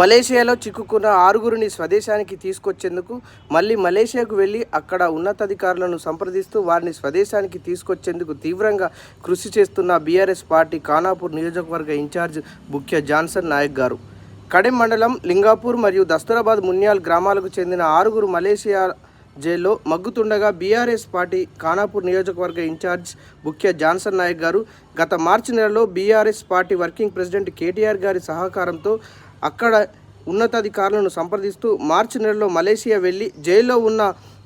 మలేషియాలో చిక్కుకున్న ఆరుగురిని స్వదేశానికి తీసుకొచ్చేందుకు మళ్ళీ మలేషియాకు వెళ్ళి అక్కడ ఉన్నతాధికారులను సంప్రదిస్తూ వారిని స్వదేశానికి తీసుకొచ్చేందుకు తీవ్రంగా కృషి చేస్తున్న బీఆర్ఎస్ పార్టీ ఖానాపూర్ నియోజకవర్గ ఇన్ఛార్జ్ ముఖ్య జాన్సన్ నాయక్ గారు. కడెం మండలం లింగాపూర్ మరియు దస్తూరాబాద్ మున్యాల్ గ్రామాలకు చెందిన ఆరుగురు మలేషియా జైల్లో మగ్గుతుండగా బీఆర్ఎస్ పార్టీ ఖానాపూర్ నియోజకవర్గ ఇన్ఛార్జ్ ముఖ్య జాన్సన్ నాయక్ గారు గత మార్చి నెలలో BRS party working president KTR గారి సహకారంతో అక్కడ ఉన్నతాధికారులను సంప్రదిస్తూ మార్చి నెలలో మలేషియా వెళ్ళి జైల్లో ఉన్న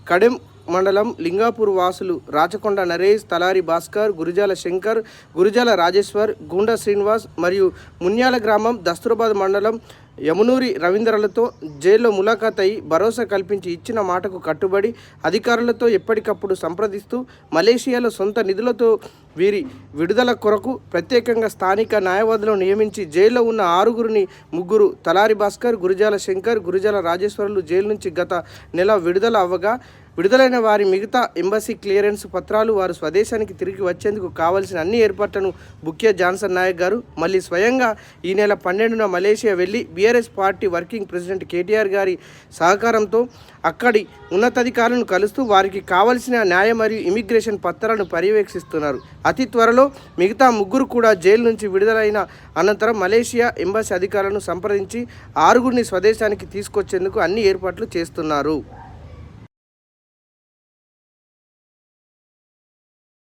కడెం మండలం లింగాపూర్ వాసులు రాచకొండ నరేష్ తలారి భాస్కర్ గురిజాల శంకర్ గురిజాల రాజేశ్వర్ గుండా శ్రీనివాస్ మరియు మున్యాల గ్రామం దస్తూరాబాద్ మండలం యమునూరి రవీంద్రలతో జైల్లో ములాఖాత్ అయి భరోసా కల్పించి ఇచ్చిన మాటకు కట్టుబడి అధికారులతో ఎప్పటికప్పుడు సంప్రదిస్తూ మలేషియాలో సొంత నిధులతో వీరి విడుదల కొరకు ప్రత్యేకంగా స్థానిక న్యాయవాదులను నియమించి జైల్లో ఉన్న ఆరుగురిని ముగ్గురు తలారి భాస్కర్ గురిజాల శంకర్ గురిజాల రాజేశ్వరులు జైలు నుంచి గత నెల విడుదల అవ్వగా విడుదలైన వారి మిగతా ఎంబసీ క్లియరెన్స్ పత్రాలు వారు స్వదేశానికి తిరిగి వచ్చేందుకు కావలసిన అన్ని ఏర్పాట్లను ముఖ్య జాన్సన్ నాయక్ గారు మళ్ళీ స్వయంగా ఈ నెల పన్నెండున మలేషియా వెళ్ళి BRS party working president KTR గారి సహకారంతో అక్కడి ఉన్నతాధికారులను కలుస్తూ వారికి కావలసిన న్యాయ మరియు ఇమిగ్రేషన్ పత్రాలను పర్యవేక్షిస్తున్నారు. అతి త్వరలో మిగతా ముగ్గురు కూడా జైలు నుంచి విడుదలైన అనంతరం మలేషియా ఎంబసీ అధికారులను సంప్రదించి ఆరుగురిని స్వదేశానికి తీసుకొచ్చేందుకు అన్ని ఏర్పాట్లు చేస్తున్నారు.